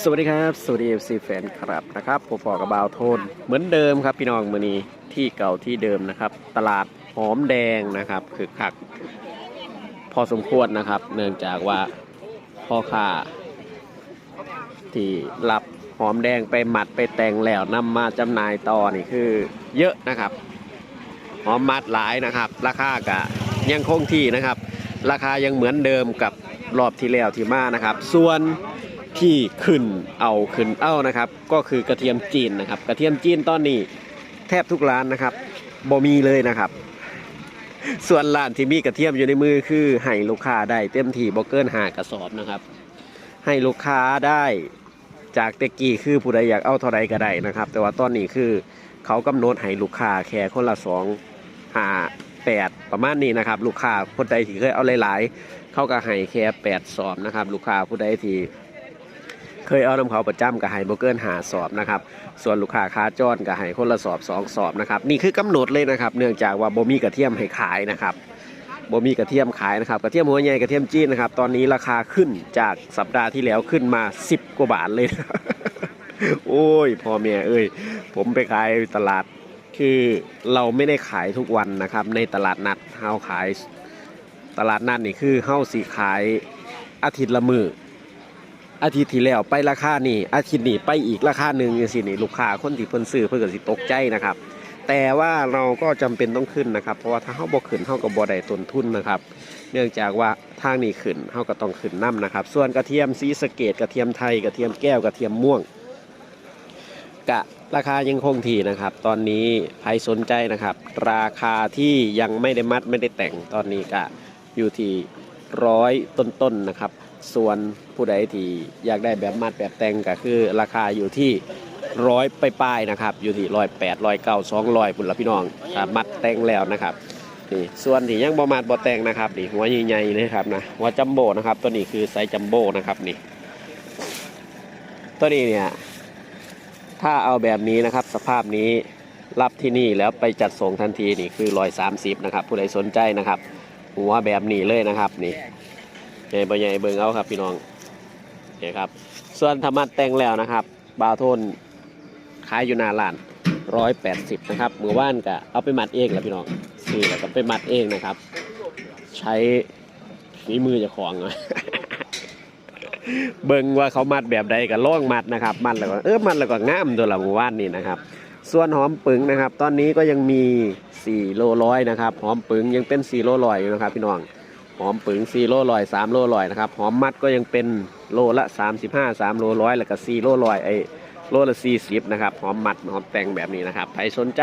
สวัสดีครับ สวัสดีเอฟซีแฟนครับนะครับผมพอกับบาวโทนเหมือนเดิมครับพี่น้องมือนี้ที่เก่าที่เดิมนะครับ ตลาดหอมแดงนะครับคือคักพอสมควรนะครับ เนื่องจากว่าพ่อค้าที่รับหอมแดงไปหมัดไปแต่งแล้วนำมาจำหน่ายต่อนี่คือเยอะนะครับ หอมมัดหลายนะครับ ราคากะยังคงที่นะครับ ราคายังเหมือนเดิมกับรอบที่แล้วที่มานะครับ ส่วน ที่ขึ้นเอาขึ้นเอานะครับ ก็คือกระเทียมจีนนะครับ กระเทียมจีนตอนนี้แทบทุกร้านนะครับบ่มีเลยนะครับ ส่วนร้านที่มีกระเทียมอยู่ในมือคือให้ลูกค้าได้เต็มที่บ่เกินหากระสอบนะครับ ให้ลูกค้าได้จากแตกี้คือผู้ใดอยากเอาเท่าใดก็ได้นะครับ แต่ว่าตอนนี้คือเขากำหนดให้ลูกค้าแค่คนละสองหาแปดประมาณนี้นะครับ ลูกค้าคนใดที่เคยเอาหลาย ๆ เขาก็ให้แค่แปดสอบนะครับ ลูกค้าผู้ใดที่ เคยเอาน้ำเขาประจำก็ให้โบเกินหาสอบนะครับ ส่วนลูกค้าค้าจอนก็ให้คนละสอบสองสอบนะครับ นี่คือกำหนดเลยนะครับ เนื่องจากว่าโบมีกระเทียมให้ขายนะครับโบมีกระเทียมขายนะครับกระเทียมหัวใหญ่กระเทียมจีนนะครับ ตอนนี้ราคาขึ้นจากสัปดาห์ที่แล้วขึ้นมา 10 กว่าบาทเลยนะโอ้ยพ่อแม่เอ้ยผมไปขายตลาดคือเราไม่ได้ขายทุกวันนะครับ ในตลาดนัดเฮาขาย ตลาดนัดนี่คือเฮาสีขายอาทิตย์ละมือ อาทิตย์ที่แล้วไปราคานี่อาทิตย์นี้ไปอีกราคาหนึ่งจังซี่นี่ลูกค้าคนที่เพิ่นซื้อเพิ่นก็สิตกใจนะครับ แต่ว่าเราก็จำเป็นต้องขึ้นนะครับ เพราะว่าถ้าเฮาบ่ขึ้นเฮาก็บ่ได้ต้นทุนนะครับ เนื่องจากว่าทางนี้ขึ้นเฮาก็ต้องขึ้นนํนะครับ ส่วนกระเทียมสีสเกตกระเทียมไทยกระเทียมแก้วกระเทียมม่วงกะราคายังคงที่นะครับ ตอนนี้ใครสนใจนะครับ ราคาที่ยังไม่ได้มัดไม่ได้แต่งตอนนี้ก็อยู่ที่ร้อยต้นๆนะครับ ส่วนผู้ใดที่อยากได้แบบมัดแบบแต่งก็คือราคาอยู่ที่ร้อยไปปลายๆนะครับ อยู่ที่ร้อยแปดร้อยเก้าสองร้อยปุ่นละพี่น้องมัดแต่งแล้วนะครับนี่ส่วนที่ยังบ่มัดบ่แต่งนะครับนี่หัวใหญ่ๆเลยครับนะหัวจัมโบ้นะครับ ตัวนี้คือไซส์จัมโบ้นะครับนี่ ตัวนี้เนี่ยถ้าเอาแบบนี้นะครับ สภาพนี้รับที่นี่แล้วไปจัดส่งทันทีนี่คือร้อยสามสิบนะครับ ผู้ใดสนใจนะครับ หัวแบบนี้เลยนะครับนี่ ใหญ่บ่ใหญ่เบิ่งเอาครับพี่น้องนี่ครับ ส่วนธรรมะแต่งแล้วนะครับ บาวโทนขายอยู่หน้าร้านร้อยแปดสิบนะครับมือว่านก็เอาไปมัดเองแหละพี่น้องซื้อแล้วก็ไปมัดเองนะครับ ใช้ฝีมือจะของนะเบิ่งว่าเขามัดแบบใดก็ล่องมัดนะครับ มัดแล้วก็เออมัดแล้วก็ง่ามตัวละมือว่านนี่นะครับ ส่วนหอมปึงนะครับ ตอนนี้ก็ยังมี4โลร้อยนะครับหอมปึงยังเป็น4โลร้อยอยู่นะครับ พี่น้อง หอมปึง4โลลอย3โลลอยนะครับหอมมัดก็ยังเป็นโลละ 35 3โลร้อยแล้วก็4โลลอยไอ้โลละ40นะครับหอมมัดหอมแต่งแบบนี้นะครับใครสนใจ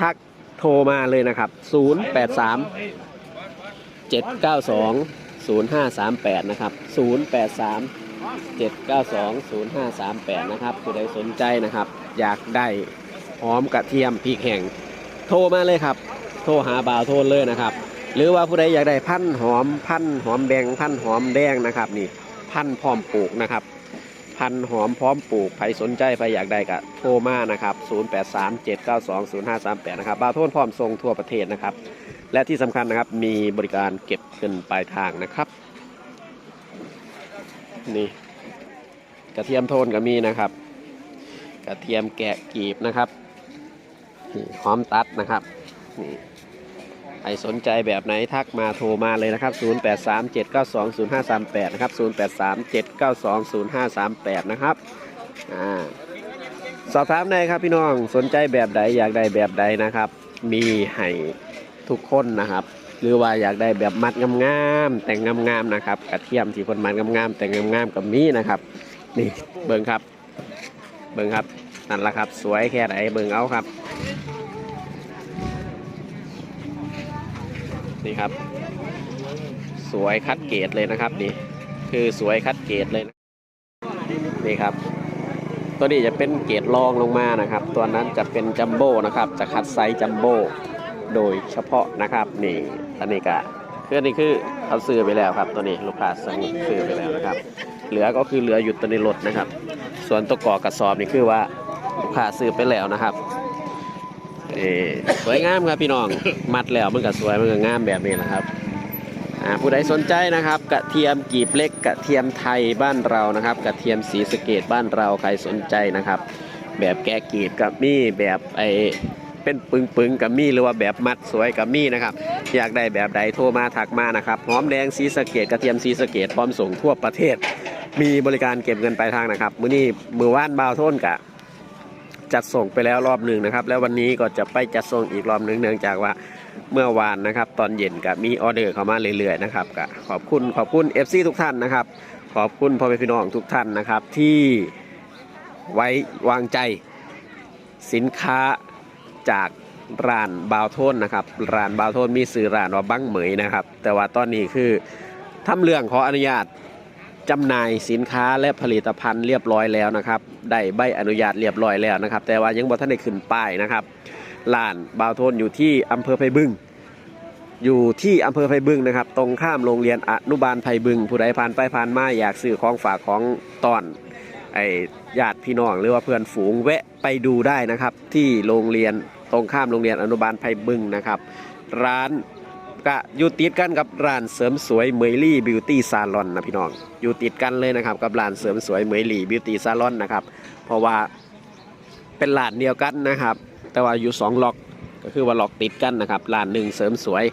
ทักโทรมาเลยนะครับ 083 792 0538 นะครับ 083 792 0538 นะครับผู้ใดสนใจนะครับ อยากได้หอมกระเทียมพริกแห้งโทรมาเลยครับ โทรหาบ่าวโทนเลยนะครับ หรือว่าผู้ใดอยากได้พันธ์หอมพันธ์หอมแดงพันธ์หอมแดงนะครับนี่พันธ์พร้อมปลูกนะครับพันธ์หอมพร้อมปลูกใครสนใจใครอยากได้ก็โทรมานะครับ 0837920538 นะครับบาโทนพร้อมส่งทั่วประเทศนะครับ และที่สำคัญนะครับมีบริการเก็บเงินปลายทางนะครับ นี่กระเทียมโทนก็มีนะครับ กระเทียมแกะกีบนะครับนี่หอมตัดนะครับนี่ รสนใจแบบไหนทักมาโทรมาเลยนะครับ 0837920538 นะครับ 0837920538 นะครับอ่าสอบถามได้ครับพี่น้องสนใจแบบใดอยากได้แบบใดนะครับ มีให้ทุกคนนะครับ หรือว่าอยากได้แบบมัดงามๆแต่งงามๆนะครับกระเทียมที่คนมัดงามๆแต่งงามๆกับมีนะครับ นี่เบิ่งครับ เบิ่งครับนั่นละครับ สวยแค่ไหนเบิ่งเอาครับ นี่ครับ สวยคัดเกรดเลยนะครับนี่คือสวยคัดเกรดเลยนะนี่ครับ ตัวนี้จะเป็นเกรดรองลงมานะครับ ตัวนั้นจะเป็นจัมโบ้นะครับ จะคัดไซส์จัมโบ้โดยเฉพาะนะครับนี่อันนี้ก็คืออันนี้คือเขาซื้อไปแล้วครับ ตัวนี้ลูกค้าซื้อซื้อไปแล้วนะครับ เหลือก็คือเหลืออยู่ตัวในรถนะครับ ส่วนตัวก่อกระสอบนี่คือว่าลูกค้าซื้อไปแล้วนะครับ เอสวยงามครับพี่น้อง มัดแล้วมันก็สวยมันก็งามแบบนี้นะครับผู้ใดสนใจนะครับกระเทียมกีบเล็กกระเทียมไทยบ้านเรานะครับกระเทียมสีสเกตบ้านเราใครสนใจนะครับ แบบแกะกีบกับมี่แบบไอเป็นปึงปึงๆกับมี่หรือว่าแบบมัดสวยกับมี่นะครับอยากได้แบบใดโทรมาถักมานะครับหอมแดงสีสเกตกระเทียมสีสเกตพร้อมส่งทั่วประเทศ มีบริการเก็บเงินปลายทางนะครับ มื้อนี้มือว่านบาวโทนกะ จัดส่งไปแล้วรอบหนึ่งนะครับ แล้ววันนี้ก็จะไปจัดส่งอีกรอบหนึ่งเนื่องจากว่าเมื่อวานนะครับ ตอนเย็นก็มีออเดอร์เข้ามาเรื่อยๆนะครับก็ขอบคุณขอบคุณ FC ทุกท่านนะครับ ขอบคุณพ่อแม่พี่น้องทุกท่านนะครับ ที่ไว้วางใจสินค้าจากร้านบาวโทนนะครับร้านบาวโทนมีสื่อร้านว่าบังเหมยนะครับ แต่ว่าตอนนี้คือทำเรื่องขออนุญาต จำหน่ายสินค้าและผลิตภัณฑ์เรียบร้อยแล้วนะครับ ได้ใบอนุญาตเรียบร้อยแล้วนะครับ แต่ว่ายังบ่ทันได้ขึ้นป้ายนะครับร้านบาวโทนอยู่ที่อำเภอไผ่บึง อยู่ที่อำเภอไผ่บึงนะครับ ตรงข้ามโรงเรียนอนุบาลไผ่บึง ผู้ใดผ่านไปผ่านมาอยากซื้อของฝากของตอนไอญาติพี่น้องหรือว่าเพื่อนฝูงแวะไปดูได้นะครับ ที่โรงเรียนตรงข้ามโรงเรียนอนุบาลไผ่บึงนะครับ ร้าน ก็อยู่ติดกันกับร้านเสริมสวยเมยลี่บิวตี้ซาลอนนะพี่น้องอยู่ติดกันเลยนะครับกับร้านเสริมสวยเมยลี่บิวตี้ซาลอนนะครับเพราะว่าเป็นร้านเดียวกันนะครับ แต่ว่าอยู่สองล็อกก็คือว่าล็อกติดกันนะครับร้านหนึ่งเสริมสวย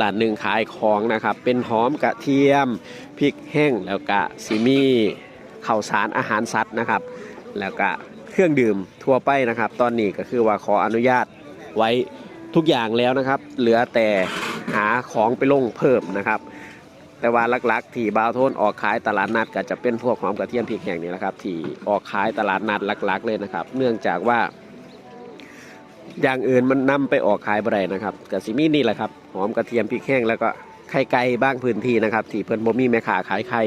ร้านหนึ่งขายของนะครับ เป็นหอมกระเทียมพริกแห้งแล้วก็ซีมีข้าวสารอาหารสัตว์นะครับ แล้วก็เครื่องดื่มทั่วไปนะครับ ตอนนี้ก็คือว่าขออนุญาตไว้ทุกอย่างแล้วนะครับ เหลือแต่ หาของไปลงเพิ่มนะครับ แต่ว่าหลักๆ ที่บาวโทนออกขายตลาดนัดก็จะเป็นพวกหอมกระเทียมพริกแห้งนี่แหละครับ ที่ออกขายตลาดนัดหลัก ๆ เลยนะครับ เนื่องจากว่า อย่างอื่นมันนำไปออกขายบ่ได้นะครับกะสิมีนี่แหละครับหอมกระเทียมพริกแห้งแล้วก็ไข่ไก่บ้างพื้นที่นะครับ ที่เพิ่นบ่มีแม่ค้าขายไข่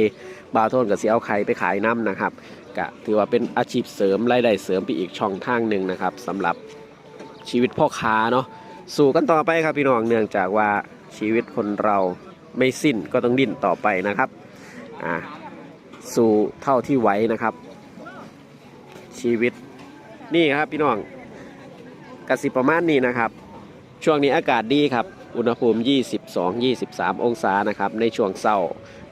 บาวโทนก็สิเอาไข่ไปขายน้ำนะครับก็ถือว่าเป็นอาชีพเสริมรายได้เสริมไปอีกช่องทางหนึ่งนะครับสำหรับชีวิตพ่อค้าเนาะ สู่กันต่อไปครับพี่น้องเนื่องจากว่าชีวิตคนเราไม่สิ้นก็ต้องดิ้นต่อไปนะครับอ่าสู่เท่าที่ไหวนะครับ ชีวิตนี่ครับพี่น้องกสิประมาณนี้นะครับ ช่วงนี้อากาศดีครับ อุณหภูมิ 22-23 องศานะครับ ในช่วงเช้า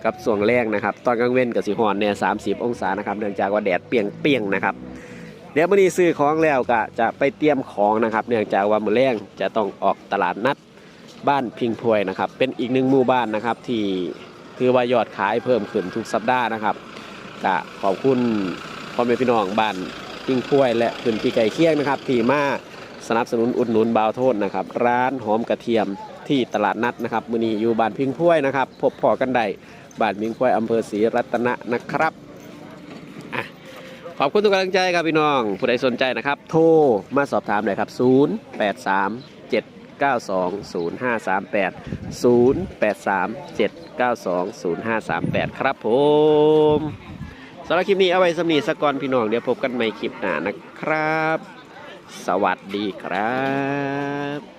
กับช่วงแรกนะครับ ตอนกลางเว้นกับสิหอนเนี่ย30 องศานะครับ เนื่องจากว่าแดดเปียงเปียงนะครับ ดี๋ยวมื่อนี้ซื้อของแล้วก็จะไปเตรียมของนะครับ เนื่องจากว่ามือแรงจะต้องออกตลาดนัดบ้านพิงพวยนะครับ เป็นอีกหนึ่งหมู่บ้านนะครับ ที่ถือว่ายอดขายเพิ่มขึ้นทุกสัปดาห์นะครับก็ขอบคุณพ่อแม่พี่น้องบ้านพิงพวย และพื้นที่ไก่เคียงนะครับที่มาสนับสนุนอุดหนุนบาวโทษนะครับ ร้านหอมกระเทียมที่ตลาดนัดนะครับมือนี้อยู่บ้านพิงพวยนะครับ พบพอกันได้บ้านพิงพวยอำเภอศรีรัตนะนะครับ ขอบคุณทุกกำลังใจครับพี่น้อง ผู้ใดสนใจนะครับ โทรมาสอบถามเลยครับ 0 8 3 7 9 2 0 5 3 8 0 8 3 7 9 2 0 5 3 8 ครับผมสำหรับคลิปนี้เอาไว้สำนีสกอนพี่น้องเดี๋ยวพบกันใหม่คลิปหน้านะครับ สวัสดีครับ